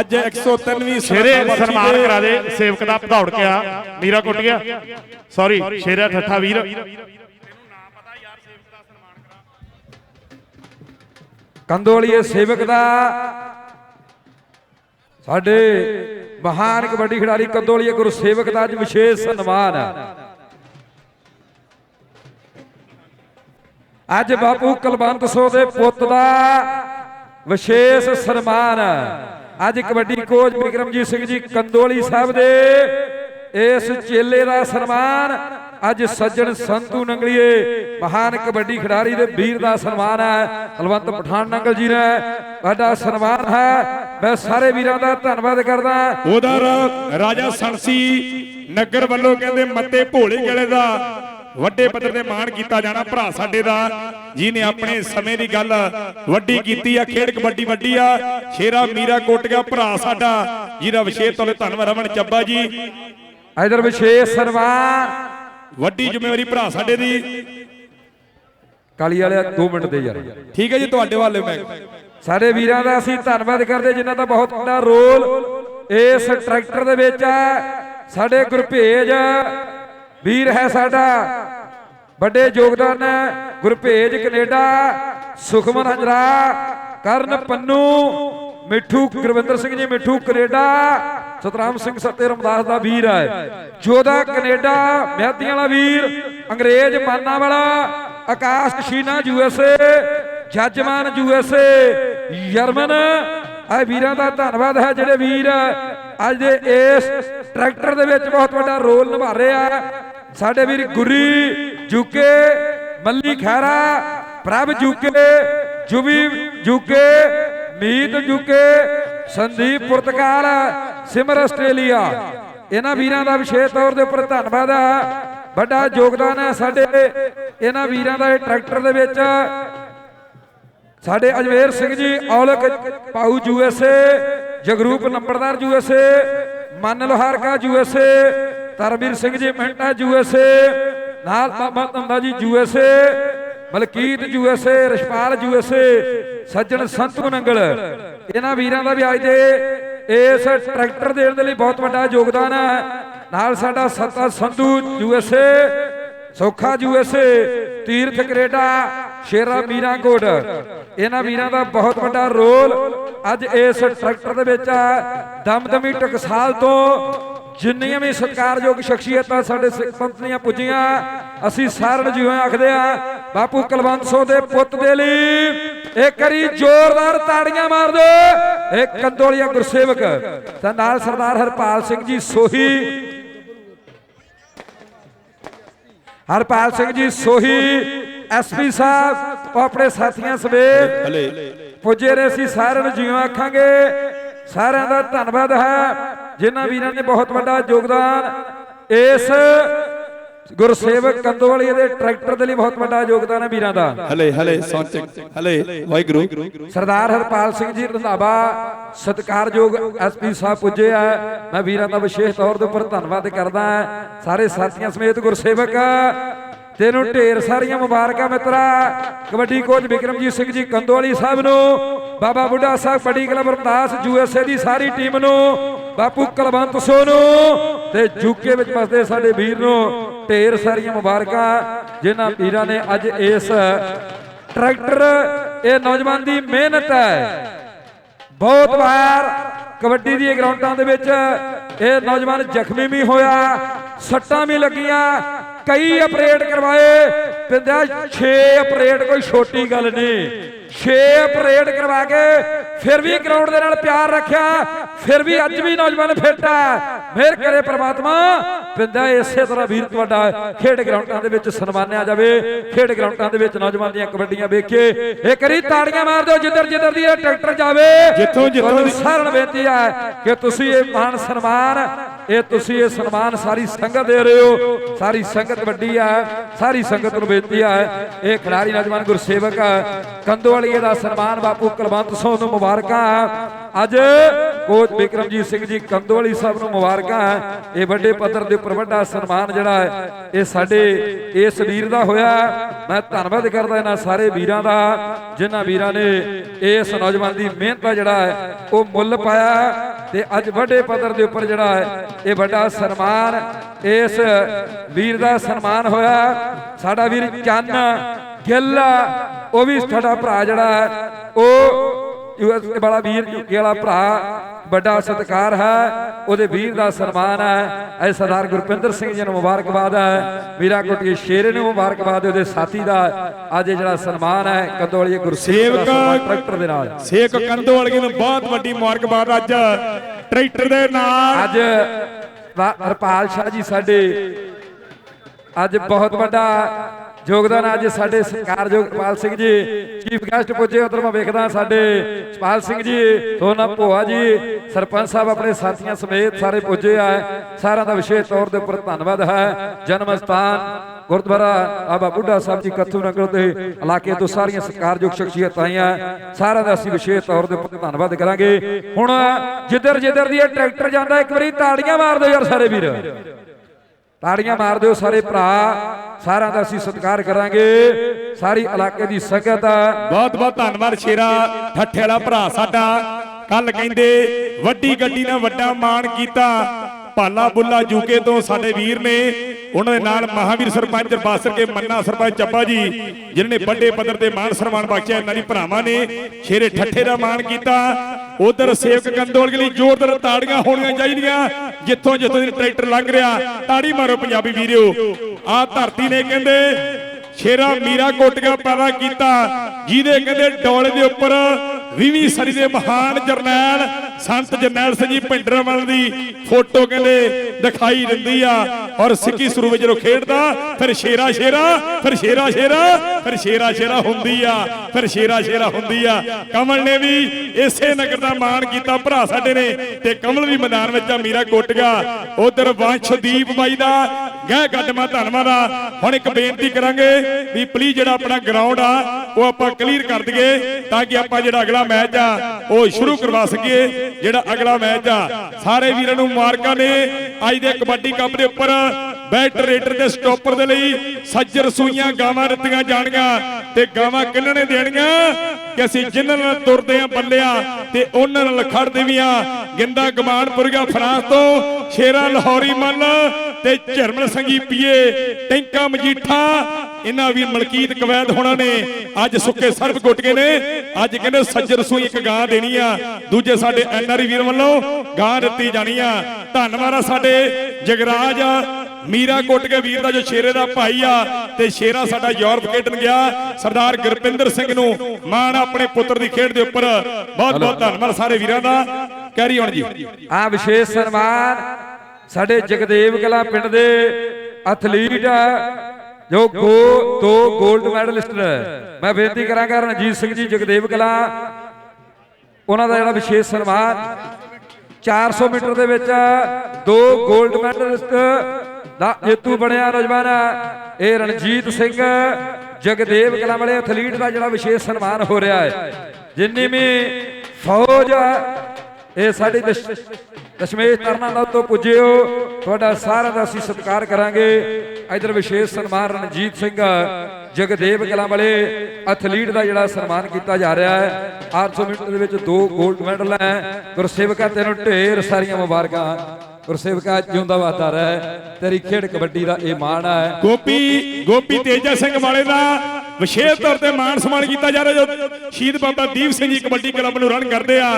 ਅੱਜ 103ਵੀਂ ਸ਼ੇਰੇ ਸਨਮਾਨ ਕਰਾ ਦੇ ਸੇਵਕ ਦਾ ਭਦੌੜ ਕੇ ਆ ਮੀਰਾ ਕੁੱਟ ਗਿਆ। ਸੌਰੀ ਸ਼ੇਰਾ ਠੱਠਾ ਵੀਰ। ਕੰਦੋਲੀਏ ਸੇਵਕ ਦਾ। ਸਾਡੇ ਮਹਾਨ ਕਬੱਡੀ ਖਿਡਾਰੀ ਕੰਦੋਲੀਏ ਗੁਰੂ ਸੇਵਕ ਦਾ ਅੱਜ ਵਿਸ਼ੇਸ਼ ਸਨਮਾਨ ਹੈ। ਅੱਜ ਬਾਪੂ ਕਲਵੰਤ ਸੋ ਦੇ ਪੁੱਤ ਦਾ ਵਿਸ਼ੇਸ਼ ਸਨਮਾਨ ਹੈ। ਅੱਜ ਕਬੱਡੀ ਕੋਚ ਬਿਕਰਮਜੀਤ ਸਿੰਘ ਜੀ ਕੰਦੋਲੀ ਸਾਹਿਬ ਦੇ ਇਸ ਚੇਲੇ ਦਾ ਸਨਮਾਨ ਅੱਜ ਸੱਜਣ ਸੰਤੂ ਨੰਗਲੀਏ ਮਹਾਨ ਕਬੱਡੀ ਖਿਡਾਰੀ ਦੇ ਵੀਰ ਦਾ ਸਨਮਾਨ ਹੈ ਕਲਵੰਤ ਪਠਾਨ ਨੰਗਲ ਜੀ ਨੇ ਵੱਡਾ ਸਨਮਾਨ ਹੈ। ਮੈਂ ਸਾਰੇ ਵੀਰਾਂ ਦਾ ਧੰਨਵਾਦ ਕਰਦਾ ਉਧਰ ਰਾਜਾ ਸੰਸੀ ਨਗਰ ਵੱਲੋਂ ਕਹਿੰਦੇ ਮੱਤੇ ਭੋਲੇ ਗਲੇ ਦਾ ਵੱਡੇ ਪੱਧਰ ਤੇ ਮਾਣ ਕੀਤਾ ਜਾਣਾ ਭਰਾ ਸਾਡੇ ਦਾ ਜਿਹਨੇ ਆਪਣੇ ਸਮੇਂ ਦੀ ਗੱਲ ਵੱਡੀ ਕੀਤੀ ਆ ਖੇਡ ਕਬੱਡੀ ਵੱਡੀ ਆ ਸ਼ੇਰਾ ਮੀਰਾ ਕੋਟ ਗਿਆ ਭਰਾ ਸਾਡਾ ਜਿਹਦਾ ਵਿਸ਼ੇਸ਼ ਤੌਰ ਤੇ ਧੰਨਵਾਦ ਰਮਨ ਚੱਬਾ ਜੀ। ਇਧਰ ਵਿਸ਼ੇਸ਼ ਸਨਮਾਨ। ਵੱਡੀ ਜ਼ਿੰਮੇਵਾਰੀ ਭਰਾ ਸਾਡੇ ਦੀ। ਕਾਲੀ ਵਾਲਿਆ 2 ਮਿੰਟ ਦੇ ਯਾਰ। ਠੀਕ ਹੈ ਜੀ ਤੁਹਾਡੇ ਵੱਲ ਮੈਂ। ਸਾਡੇ ਵੀਰਾਂ ਦਾ ਅਸੀਂ ਧੰਨਵਾਦ ਕਰਦੇ ਜਿਨ੍ਹਾਂ ਦਾ ਬਹੁਤ ਵੱਡਾ ਰੋਲ ਇਸ ਟਰੈਕਟਰ ਦੇ ਵਿੱਚ ਹੈ। ਸਾਡੇ ਗੁਰਭੇਜ ਵੀਰ ਹੈ ਸਾਡਾ। ਵੱਡੇ ਯੋਗਦਾਨ ਹੈ। ਗੁਰਭੇਜ ਕੈਨੇਡਾ। ਸੁਖਮਨ ਹੰਜਰਾ। ਕਰਨ ਪੰਨੂ। ਮਿੱਠੂ ਗੁਰਵਿੰਦਰ ਸਿੰਘ ਜੀ, ਮਿੱਠੂ ਕੈਨੇਡਾ। ਸਤਰਾਮ ਸਿੰਘ ਸੱਤੇ ਰਮਦਾਸ ਦਾ ਵੀਰ ਹੈ। ਜੋਦਾ ਕੈਨੇਡਾ। ਮਹਿਤੀਆਂ ਵਾਲਾ ਵੀਰ। ਅੰਗਰੇਜ਼ ਮਾਨਾ ਵਾਲਾ। ਆਕਾਸ਼ ਸ਼ੀਨਾ ਯੂਐਸਏ ਜੱਜਮਾਨ ਯੂਐਸਏ ਜਰਮਨ ਆ ਵੀਰਾਂ ਦਾ ਧੰਨਵਾਦ ਹੈ ਜਿਹੜੇ ਵੀਰ ਅੱਜ ਦੇ ਇਸ ਟਰੈਕਟਰ ਦੇ ਵਿੱਚ ਬਹੁਤ ਵੱਡਾ ਰੋਲ ਨਿਭਾ ਰਹੇ ਆ। ਸਾਡੇ ਵੀਰ ਗੁਰੀ ਜੁਕੇ, ਮੱਲੀ ਖੈਰਾ ਪ੍ਰਭ ਜੁਕੇ ਜੁਵੀ ਜੁਕੇ, ਮੀਤ ਜੁਕੇ, ਸੰਦੀਪ ਪੁਰਤਗਾਲ, ਸਿਮਰ ਆਸਟ੍ਰੇਲੀਆ। ਇਹਨਾਂ ਵੀਰਾਂ ਦਾ ਵਿਸ਼ੇਸ਼ ਤੌਰ ਦੇ ਉੱਪਰ ਧੰਨਵਾਦ ਹੈ ਵੱਡਾ ਯੋਗਦਾਨ ਹੈ ਸਾਡੇ, ਇਹਨਾਂ ਵੀਰਾਂ ਦਾ ਇਹ ਟਰੈਕਟਰ ਦੇ ਵਿੱਚ। ਸਾਡੇ ਅਜਵੇਰ ਸਿੰਘ ਜੀ ਔਲਕ ਪਾਉ ਯੂਐਸਏ ਜਗਰੂਪ ਨੰਬਰਦਾਰ ਯੂਐਸਏ ਮਨ ਲੋਹਾਰਕਾ ਯੂਐਸਏ ਤਰਵੀਰ ਸਿੰਘ ਜੀ ਮਹਿੰਟਾ ਯੂਐਸਏ ਨਾਲ ਬਾਬਾ Tanda ji USA Malkit USA Rashpal USA Sajjan Santu Nangal. ਇਹਨਾਂ ਵੀਰਾਂ ਦਾ ਵੀ ਅੱਜ ਦੇ ਇਸ ਟਰੈਕਟਰ ਦੇਣ ਦੇ ਲਈ ਬਹੁਤ ਵੱਡਾ ਯੋਗਦਾਨ ਹੈ। ਨਾਲ ਸਾਡਾ Satta Sandhu USA Saukha USA Tirath Canada Shera Mirankot. ਇਹਨਾਂ ਵੀਰਾਂ ਦਾ ਬਹੁਤ ਵੱਡਾ ਰੋਲ ਅੱਜ ਇਸ ਟਰੈਕਟਰ ਦੇ ਵਿੱਚ ਹੈ। ਦਮਦਮੀ ਟਕਸਾਲ ਤੋਂ ਜਿੰਨੀਆਂ ਵੀ ਸਤਿਕਾਰਯੋਗ ਸ਼ਖਸੀਅਤਾਂ ਸਾਡੇ ਸਿੱਖ ਪੰਥ ਦੀਆਂ ਪੁੱਜੀਆਂ ਅਸੀਂ ਸਾਰਿਆਂ ਜਿਵੇਂ ਆਖਦੇ ਆ ਬਾਪੂ ਕੁਲਵੰਤ ਸੋ ਦੇ ਪੁੱਤ ਦੇ ਲਈ ਇੱਕ ਵਾਰੀ ਜ਼ੋਰਦਾਰ ਤਾੜੀਆਂ ਮਾਰ ਦਿਓ। ਇਹ ਕੰਦੋਲੀਆ ਗੁਰਸੇਵਕ ਤੇ ਨਾਲ ਸਰਦਾਰ ਹਰਪਾਲ ਸਿੰਘ ਜੀ ਸੋਹੀ। ਹਰਪਾਲ ਸਿੰਘ ਜੀ ਸੋਹੀ ਐਸਪੀ ਸਾਹਿਬ ਆਪਣੇ ਸਾਥੀਆਂ ਸਮੇਤ ਪੁੱਜੇ ਰਹੇ ਸੀ ਸਾਰਿਆਂ ਨੂੰ ਜਿਉਂ ਆਖਾਂਗੇ। ਸਾਰਿਆਂ ਦਾ ਧੰਨਵਾਦ ਹੈ। ਜਿਨ੍ਹਾਂ ਵੀਰਾਂ ਨੇ ਬਹੁਤ ਵੱਡਾ ਯੋਗਦਾਨ ਇਸ ਗੁਰਸੇਵਕ ਕੰਦੋਵਾਲੀ ਦੇ ਟਰੈਕਟਰ ਦੇ ਲਈ ਬਹੁਤ ਵੱਡਾ ਯੋਗਦਾਨ ਹੈ ਵੀਰਾਂ ਦਾ। ਹਲੇ ਹਲੇ ਸੌਂਚ ਹਲੇ ਵਾਹਿਗੁਰੂ। ਸਰਦਾਰ ਹਰਪਾਲ ਸਿੰਘ ਜੀ ਰੰਧਾਵਾ ਸਤਿਕਾਰਯੋਗ ਐਸਪੀ ਸਾਹਿਬ ਪੁੱਜੇ ਆ। ਮੈਂ ਵੀਰਾਂ ਦਾ ਵਿਸ਼ੇਸ਼ ਤੌਰ ਦੇ ਉੱਪਰ ਧੰਨਵਾਦ ਕਰਦਾ ਸਾਰੇ ਸਾਥੀਆਂ ਸਮੇਤ ਗੁਰਸੇਵਕ ਤੈਨੂੰ ਢੇਰ ਸਾਰੀਆਂ ਮੁਬਾਰਕਾਂ ਮਿੱਤਰਾ। ਕਬੱਡੀ ਕੋਚ ਵਿਕਰਮਜੀਤ ਸਿੰਘ ਜੀ ਕੰਦੋਵਾਲੀ ਸਾਹਿਬ ਨੂੰ ਬਾਬਾ ਬੁੱਢਾ ਸਾਹਿਬ ਪੱਡੀ ਕਲਬ ਰਮਦਾਸ ਯੂਐਸਏ ਦੀ ਸਾਰੀ ਟੀਮ ਨੂੰ ਬਾਪੂ ਕਲਵੰਤ ਸੋ ਨੂੰ ਤੇ ਯੂਕੇ ਵਿੱਚ ਵਸਦੇ ਸਾਡੇ ਵੀਰ ਨੂੰ ਢੇਰ ਸਾਰੀਆਂ ਮੁਬਾਰਕਾਂ, ਜਿਨ੍ਹਾਂ ਵੀਰਾਂ ਨੇ ਅੱਜ ਇਸ ਟਰੈਕਟਰ, ਇਹ ਨੌਜਵਾਨ ਦੀ ਮਿਹਨਤ ਹੈ। ਬਹੁਤ ਵਾਰ ਕਬੱਡੀ ਦੀਆਂ ਗਰਾਊਂਡਾਂ ਦੇ ਵਿੱਚ ਇਹ ਨੌਜਵਾਨ ਜ਼ਖਮੀ ਵੀ ਹੋਇਆ, ਸੱਟਾਂ ਵੀ ਲੱਗੀਆਂ, ਕਈ ਆਪਰੇਟ ਕਰਵਾਏ ਪਿੰਦਾ 6 ਆਪਰੇਟ ਕੋਈ ਛੋਟੀ ਗੱਲ ਨਹੀਂ। 6 ਆਪਰੇਟ ਕਰਵਾ ਕੇ ਫਿਰ ਵੀ ਗਰਾਊਂਡ ਦੇ ਨਾਲ ਪਿਆਰ ਰੱਖਿਆ ਫਿਰ ਵੀ ਅੱਜ ਵੀ ਨੌਜਵਾਨ ਫਿੱਟ ਹੈ ਮਿਹਰ ਕਰੇ ਪ੍ਰਮਾਤਮਾ ਪਿੰਦਾ ਇਸੇ ਤਰ੍ਹਾਂ ਵੀਰ ਤੁਹਾਡਾ ਖੇਡ ਗਰਾਊਂਡਾਂ ਦੇ ਵਿੱਚ ਸਨਮਾਨਿਆ ਜਾਵੇ ਖੇਡ ਗਰਾਊਂਡਾਂ ਦੇ ਵਿੱਚ ਨੌਜਵਾਨ ਦੀਆਂ ਕਬੱਡੀਆਂ ਵੇਖੀਏ। ਇੱਕ ਵਾਰੀ ਤਾੜੀਆਂ ਮਾਰ ਦਿਓ ਜਿੱਧਰ ਜਿੱਧਰ ਦੀ ਇਹ ਟਰੈਕਟਰ ਜਾਵੇ। ਜਿੱਥੋਂ- ਜਿੱਥੋਂ ਤੁਹਾਨੂੰ ਦੀ- ਸਾਰਿਆਂ ਨੂੰ ਬੇਨਤੀ ਹੈ ਕਿ ਤੁਸੀਂ ਇਹ ਮਾਣ ਸਨਮਾਨ ਇਹ ਤੁਸੀਂ ਇਹ ਸਨਮਾਨ ਸਾਰੀ ਸੰਗਤ ਦੇ ਰਹੇ ਹੋ। ਸਾਰੀ ਸੰਗਤ ਵੱਡੀ ਹੈ ਸਾਰੀ ਸੰਗਤ ਨੂੰ ਬੇਨਤੀ ਹੈ ਇਹ ਖਿਡਾਰੀ ਨੌਜਵਾਨ ਗੁਰਸੇਵਕ ਕੰਦੋਵਾਲੀਏ ਦਾ ਸਨਮਾਨ ਬਾਪੂ ਕੁਲਵੰਤ ਸਿੰਘ ਨੂੰ ਮੁਬਾਰਕਾਂ ਅੱਜ ਕੋਚ ਵਿਕਰਮਜੀਤ ਸਿੰਘ ਜੀ ਕੰਦੋਵਾਲੀ ਸਾਹਿਬ ਨੂੰ ਮੁਬਾਰਕਾਂ ਇਹ ਵੱਡੇ ਪੱਧਰ ਦੇ ਉੱਪਰ ਵੱਡਾ ਸਨਮਾਨ ਜਿਹੜਾ ਹੈ, ਇਹ ਸਾਡੇ ਇਸ ਵੀਰ ਦਾ ਹੋਇਆ ਮੈਂ ਧੰਨਵਾਦ ਕਰਦਾ ਇਹਨਾਂ ਸਾਰੇ ਵੀਰਾਂ ਦਾ, ਜਿਨ੍ਹਾਂ ਵੀਰਾਂ ਨੇ ਇਸ ਨੌਜਵਾਨ ਦੀ ਮਿਹਨਤ ਦਾ ਜਿਹੜਾ ਹੈ, ਉਹ ਮੁੱਲ ਪਾਇਆ ਤੇ ਅੱਜ ਵੱਡੇ ਪੱਧਰ ਦੇ ਉੱਪਰ ਜਿਹੜਾ ਹੈ, ਇਹ ਵੱਡਾ ਸਨਮਾਨ, ਇਸ ਵੀਰ ਦਾ ਸਨਮਾਨ ਹੋਇਆ ਸਾਡਾ ਵੀਰ ਚੰਨ ਗਿੱਲ ਉਹ ਵੀ ਸਾਡਾ ਭਰਾ ਜਿਹੜਾ ਹੈ ਉਹ ਯੂਐਸ ਵਾਲਾ ਵੀਰ ਯੂਕੇ ਵਾਲਾ ਭਰਾ ਵੱਡਾ ਸਤਿਕਾਰ ਹੈ ਉਹਦੇ ਵੀਰ ਦਾ ਸਨਮਾਨ ਹੈ। ਐ ਸਰਦਾਰ ਗੁਰਪਿੰਦਰ ਸਿੰਘ ਜੀ ਨੂੰ ਮੁਬਾਰਕਬਾਦ ਹੈ। ਵੀਰਾ ਕੋਟੀ ਸ਼ੇਰੇ ਨੂੰ ਮੁਬਾਰਕਬਾਦ ਉਹਦੇ ਸਾਥੀ ਦਾ ਅੱਜ ਜਿਹੜਾ ਸਨਮਾਨ ਹੈ ਕੰਦੋਲੀਏ ਗੁਰਸੇਵਕ ਟਰੈਕਟਰ ਦੇ ਨਾਲ। ਸੇਕ ਕੰਦੋਵਾਲਗੇ ਨੂੰ ਬਹੁਤ ਵੱਡੀ ਮੁਬਾਰਕਬਾਦ ਅੱਜ। ਟਰੈਕਟਰ ਦੇ ਨਾਲ। ਅੱਜ ਹਰਪਾਲ ਸ਼ਾਹ ਜੀ ਸਾਡੇ ਅੱਜ ਬਹੁਤ ਵੱਡਾ ਯੋਗਦਾਨ ਅੱਜ ਸਾਡੇ ਸਤਿਕਾਰਯੋਗ ਹਰਪਾਲ ਸਿੰਘ ਜੀ। ਚੀਫ ਗੈਸਟ ਪੁੱਜੇ, ਉਧਰ ਮੈਂ ਵੇਖਦਾ ਸਾਡੇ ਸਪਾਲ ਸਿੰਘ ਜੀ। ਸੋਨਾ ਭੋਆ ਜੀ, ਸਰਪੰਚ ਸਾਹਿਬ ਆਪਣੇ ਸਾਥੀਆਂ ਸਮੇਤ ਸਾਰੇ ਪੁੱਜੇ ਆ। ਸਾਰਿਆਂ ਦਾ ਵਿਸ਼ੇਸ਼ ਤੌਰ ਦੇ ਉੱਪਰ ਧੰਨਵਾਦ ਹੈ। ਜਨਮ ਸਥਾਨ ਗੁਰਦੁਆਰਾ ਬਾਬਾ ਬੁੱਢਾ ਸਾਹਿਬ ਜੀ, ਕੱਥੂ ਨਗਰ ਦੇ ਇਲਾਕੇ ਤੋਂ ਸਾਰੀਆਂ ਸਤਿਕਾਰਯੋਗ ਸ਼ਖਸੀਅਤਾਂ ਆਈਆਂ। ਸਾਰਿਆਂ ਦਾ ਅਸੀਂ ਵਿਸ਼ੇਸ਼ ਤੌਰ ਦੇ ਉੱਪਰ ਧੰਨਵਾਦ ਕਰਾਂਗੇ। ਹੁਣ ਜਿੱਧਰ ਜਿੱਧਰ ਦੀ ਇਹ ਟਰੈਕਟਰ ਜਾਂਦਾ, ਇੱਕ ਵਾਰੀ ਤਾੜੀਆਂ ਮਾਰ ਦਿਓ ਯਾਰ ਸਾਰੇ ਵੀਰ। ਤਾੜੀਆਂ ਮਾਰ ਦਿਓ ਸਾਰੇ ਭਰਾ। ਸਾਰਿਆਂ ਦਾ ਅਸੀਂ ਸਤਿਕਾਰ ਕਰਾਂਗੇ। ਸਾਰੀ ਇਲਾਕੇ ਦੀ ਸੰਗਤ ਬਹੁਤ ਬਹੁਤ ਧੰਨਵਾਦ ਸ਼ੇਰਾ ਠੱਠੇ ਵਾਲਾ ਭਰਾ ਸਾਡਾ। ਕੱਲ ਕਹਿੰਦੇ ਵੱਡੀ ਗੱਡੀ ਨਾਲ ਵੱਡਾ ਮਾਣ ਕੀਤਾ। ਪਾਲਾ ਬੁੱਲਾ ਜੂਕੇ ਤੋਂ ਸਾਡੇ ਵੀਰ ਨੇ। ਉਹਨਾਂ ਦੇ ਨਾਲ ਮਹਾਵੀਰ ਸਰਪੰਚ ਬਾਸਰ ਕੇ ਮੰਨਾ ਸਰਪੰਚ ਚੱਪਾ ਜੀ ਜਿਨ੍ਹਾਂ ਨੇ ਵੱਡੇ ਪੱਧਰ ਤੇ ਮਾਣ ਸਨਮਾਨ ਬਖਸ਼ਿਆ ਇਹਨਾਂ ਦੀ ਭਰਾਵਾਂ ਨੇ। ਸ਼ੇਰੇ ਠੱਠੇ ਦਾ ਮਾਣ ਕੀਤਾ। ਉਧਰ ਸੇਵਕ ਕੰਦੋਲ ਲਈ ਜ਼ੋਰਦਾਰ ਤਾੜੀਆਂ ਹੋਣੀਆਂ ਚਾਹੀਦੀਆਂ। ਜਿੱਥੋਂ ਜਿੱਥੋਂ ਦੀ ਟਰੈਕਟਰ ਲੰਘ ਰਿਹਾ, ਤਾੜੀ ਮਾਰੋ ਪੰਜਾਬੀ ਵੀਰਿਓ ਆਹ ਧਰਤੀ ਨੇ ਕਹਿੰਦੇ, ਸ਼ੇਰਾ ਮੀਰਾ ਕੋਟੀਆਂ ਪੈਦਾ ਕੀਤਾ, ਜਿਹਦੇ ਕਹਿੰਦੇ ਡੋਲੇ ਦੇ ਉੱਪਰ 20ਵੀਂ ਸਦੀ ਦੇ ਮਹਾਨ ਜਰਨੈਲ ਸੰਤ ਜਰਨੈਲ ਸਿੰਘ ਜੀ ਭਿੰਡਰਾਂਵਾਲ ਦੀ ਫੋਟੋ ਕਹਿੰਦੇ ਦਿਖਾਈ ਦਿੰਦੀ ਆ ਔਰ ਸਿੱਕੀ ਸਰੂਪ ਵਿੱਚ ਜਦੋਂ ਖੇਡਦਾ, ਫਿਰ ਸ਼ੇਰਾ ਸ਼ੇਰਾ, ਫਿਰ ਸ਼ੇਰਾ ਸ਼ੇਰਾ, ਫਿਰ ਸ਼ੇਰਾ ਸ਼ੇਰਾ ਹੁੰਦੀ ਆ, ਫਿਰ ਸ਼ੇਰਾ ਸ਼ੇਰਾ ਹੁੰਦੀ ਆ। ਕਮਲ ਨੇ ਵੀ ਇਸੇ ਨਗਰ ਦਾ ਮਾਣ ਕੀਤਾ, ਭਰਾ ਸਾਡੇ ਨੇ ਤੇ ਕਮਲ ਵੀ ਮੈਦਾਨ ਵਿੱਚ ਆ, ਮੀਰਾ ਕੋਟਗਾ। ਉਧਰ ਵੰਸ਼ਦੀਪ ਬਾਈ ਦਾ ਗਹਿ ਗੱਡਮਾ ਧੰਨਵਾਦ ਆ। ਹੁਣ ਇੱਕ ਬੇਨਤੀ ਕਰਾਂਗੇ ਵੀ ਪਲੀਜ਼ ਜਿਹੜਾ ਆਪਣਾ ਗਰਾਊਂਡ ਆ, ਉਹ ਆਪਾਂ ਕਲੀਅਰ ਕਰ ਦਈਏ ਤਾਂ ਕਿ ਆਪਾਂ ਜਿਹੜਾ ਅਗਲਾ ਮੈਚ ਆ, ਉਹ ਸ਼ੁਰੂ ਕਰਵਾ ਸਕੀਏ। ਜਿਹੜਾ ਅਗਲਾ ਮੈਚ ਆ, ਸਾਰੇ ਵੀਰਾਂ ਨੂੰ ਮੁਬਾਰਕਾਂ ਨੇ। ਅੱਜ ਦੇ ਕਬੱਡੀ ਕੱਪ ਦੇ ਉੱਪਰ ਬੈਟ ਰੇਡਰ ਦੇ ਸਟਾਪਰ ਦੇ ਲਈ ਸੱਜਰ ਸੂਈਆਂ ਗਾਵਾਂ ਦਿੱਤੀਆਂ ਜਾਣਗੀਆਂ ਤੇ ਗਾਵਾਂ ਕਿੰਨਣੇ ਨੇ ਦੇਣੀਆਂ ਕਿ ਅਸੀਂ ਜਿਨ੍ਹਾਂ ਨਾਲ ਤੁਰਦੇ ਆ ਬੱਲਿਆ ਤੇ ਉਹਨਾਂ ਨਾਲ ਖੜਦੇ ਵੀ ਆ। ਗਿੰਦਾ ਗਿਆ ਫਰਾਂਸ ਤੋਂ, ਸ਼ੇਰਾ ਲਾਹੌਰੀ ਮੱਲ ਤੇ ਝਰਮਲ ਸੰਗੀ ਪੀਏ ਟੈਂਕਾ ਮਜੀਠਾ ਇਹਨਾਂ ਵੀ ਮਲਕੀਤ ਕਵੈਦ ਹੋਣਾ ਨੇ ਅੱਜ ਸੁੱਕੇ ਸਰਬ ਗੁੱਟ ਗਏ ਨੇ ਅੱਜ ਕਹਿੰਦੇ ਸੱਜਰ ਸੂਈ ਇੱਕ ਗਾਂ ਦੇਣੀ ਆ ਦੂਜੇ ਸਾਡੇ ਐਨਆਰਈ ਵੀਰ ਵੱਲੋਂ ਗਾਂ ਦਿੱਤੀ ਜਾਣੀ ਆ। ਧੰਨਵਾਦ ਆ ਸਾਡੇ ਜਗਰਾਜ ਮੀਰਾ ਕੁੱਟ ਕੇ ਵੀਰ ਦਾ ਜੋ ਸ਼ੇਰੇ ਦਾ ਭਾਈ ਆ ਤੇ ਸ਼ੇਰਾ ਸਾਡਾ ਯੂਰਪ ਖੇਡਣ ਗਿਆ ਸਰਦਾਰ ਗੁਰਪਿੰਦਰ ਸਿੰਘ ਨੂੰ ਮਾਣ ਆਪਣੇ ਪੁੱਤਰ ਦੀ ਖੇਡ ਦੇ ਉੱਪਰ। ਬਹੁਤ ਬਹੁਤ ਧੰਨਵਾਦ ਸਾਰੇ ਵੀਰਾਂ ਦਾ। ਕੈਰੀ ਹੁਣ ਜੀ। ਆ ਵਿਸ਼ੇਸ਼ ਸਨਮਾਨ ਸਾਡੇ ਜਗਦੇਵ ਕਲਾ ਪਿੰਡ ਦੇ ਐਥਲੀਟ ਜੋ ਗੋ ਦੋ 골ਡ ਮੈਡਲਿਸਟ ਮੈਂ ਬੇਨਤੀ ਕਰਾਂਗਾ ਰਣਜੀਤ ਸਿੰਘ ਜੀ ਜਗਦੇਵ ਕਲਾ। ਉਹਨਾਂ ਦਾ ਜਿਹੜਾ ਵਿਸ਼ੇਸ਼ ਸਨਮਾਨ 400 ਮੀਟਰ ਦੇ ਵਿੱਚ ਦੋ 골ਡ ਮੈਡਲਿਸਟ ਦਾ ਜੇਤੂ ਬਣਿਆ ਨੌਜਵਾਨ। ਇਹ ਰਣਜੀਤ ਸਿੰਘ ਜਗਦੇਵ ਕਲਾ ਵਾਲੇ ਐਥਲੀਟ ਦਾ ਜਿਹੜਾ ਵਿਸ਼ੇਸ਼ ਸਨਮਾਨ ਹੋ ਰਿਹਾ ਹੈ। ਜਿੰਨੀ ਵੀ ਫੌਜ ਇਹ ਸਾਡੀ ਦਸ਼ਮੇਸ਼ ਤਰਨਾ ਦਾ ਤੋਂ ਪੁੱਜਿਓ। ਤੁਹਾਡਾ ਸਾਰਿਆਂ ਦਾ ਅਸੀਂ ਸਤਿਕਾਰ ਕਰਾਂਗੇ। ਇਧਰ ਵਿਸ਼ੇਸ਼ ਸਨਮਾਨ ਰਣਜੀਤ ਸਿੰਘ, ਜਗਦੇਵ ਕਲਾਂ ਵਾਲੇ ਐਥਲੀਟ ਦਾ ਜਿਹੜਾ ਸਨਮਾਨ ਕੀਤਾ ਜਾ ਰਿਹਾ ਹੈ। 800 ਮੀਟਰ ਦੇ ਵਿੱਚ ਦੋ 골ਡ ਮੈਡਲ ਹੈ। ਗੁਰਸੇਵਕਾ ਤੈਨੂੰ ਢੇਰ ਸਾਰੀਆਂ ਮੁਬਾਰਕਾਂ। ਗੁਰਸੇਵਕਾ ਜਿਉਂਦਾ ਵਾਦਾ ਰਹਿ ਤੇਰੀ ਖੇਡ ਕਬੱਡੀ ਦਾ ਇਹ ਮਾਣ ਹੈ। ਗੋਪੀ ਗੋਪੀ ਤੇਜਾ ਸਿੰਘ ਵਾਲੇ ਦਾ ਵਿਸ਼ੇਸ਼ ਤੌਰ ਤੇ ਮਾਣ ਸਨਮਾਨ ਕੀਤਾ ਜਾ ਰਿਹਾ ਜੋ ਸ਼ਹੀਦ ਬਾਬਾ ਦੀਪ ਸਿੰਘ ਜੀ ਕਬੱਡੀ ਕਲੱਬ ਨੂੰ ਰਨ ਕਰਦੇ ਆ।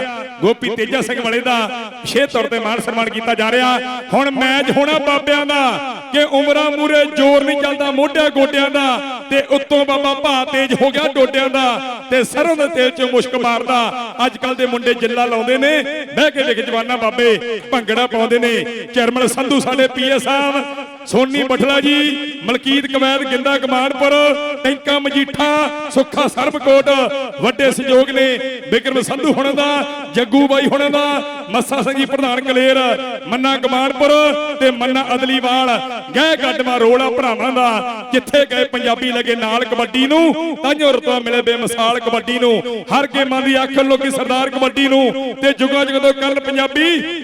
ਗੋਪੀ ਤੇਜਾ ਸਿੰਘ ਵਾਲੇ ਦਾ ਵਿਸ਼ੇਸ਼ ਤੌਰ ਤੇ ਮਾਣ ਸਨਮਾਨ ਕੀਤਾ ਜਾ ਰਿਹਾ। ਹੁਣ ਮੈਚ ਹੋਣਾ ਬਾਬਿਆਂ ਦਾ ਕਿ ਉਮਰਾਂ ਮੂਰੇ ਜ਼ੋਰ ਨਹੀਂ ਚੱਲਦਾ, ਮੋਢਿਆਂ ਗੋਡਿਆਂ ਦਾ ਤੇ ਉੱਤੋਂ ਬਾਬਾ ਭਾ ਤੇਜ ਹੋ ਗਿਆ ਡੋਡਿਆਂ ਦਾ ਤੇ ਸਰੋਂ ਦੇ ਤੇਲ ਚੋਂ ਮੁਸ਼ਕ ਮਾਰਦਾ। ਅੱਜ ਕੱਲ ਦੇ ਮੁੰਡੇ ਜਿੱਲਾ ਲਾਉਂਦੇ ਨੇ, ਬਹਿ ਕੇ ਦੇਖ ਜਵਾਨਾ ਬਾਬੇ, ਭੰਗੜਾ ਪਾਉਂਦੇ ਨੇ। ਚਰਮਲ ਸੰਧੂ ਸਾਡੇ ਪੀਏ ਸਾਹਿਬ ਸੋਨੀ ਬਠਲਾ ਜੀ, ਮਲਕੀਤ ਕਵੈਦ, ਗਿੰਦਾ ਕਮਾਨਪੁਰ, ਟੈਂਕਾ ਮਜੀਠਾ, ਸੁੱਖਾ ਸਰਬਕੋਟ, ਵੱਡੇ ਸਹਿਯੋਗ ਨੇ ਬਿਕਰਮ ਸੰਧੂ ਹੁਣਾਂ ਦਾ, ਜੱਗੂ ਬਾਈ ਹੁਣਾਂ ਦਾ, ਮੱਸਾ ਸਿੰਘ ਜੀ, ਪ੍ਰਧਾਨ ਕਲੇਰ ਮੰਨਾ ਕਮਾਨਪੁਰ ਤੇ ਮੰਨਾ ਅਦਲੀਵਾਲ ਗਏ ਗੱਡਵਾ ਰੋਲਾ ਭਰਾਵਾਂ ਦਾ, ਜਿੱਥੇ ਗਏ ਪੰਜਾਬੀ ਲੱਗੇ ਨਾਲ ਕਬੱਡੀ ਨੂੰ ਤਾਂਯੋ ਰਤਵਾ ਮਿਲੇ ਬੇਮਿਸਾਲ ਕਬੱਡੀ ਨੂੰ, ਹਰ ਗੇਮਾਂ ਦੀ ਅੱਖ ਲੋਕੀ ਸਰਦਾਰ ਕਬੱਡੀ ਨੂੰ, ਤੇ ਜੁਗਾ ਜੁਗ ਤੋਂ ਕੱਲ ਪੰਜਾਬੀ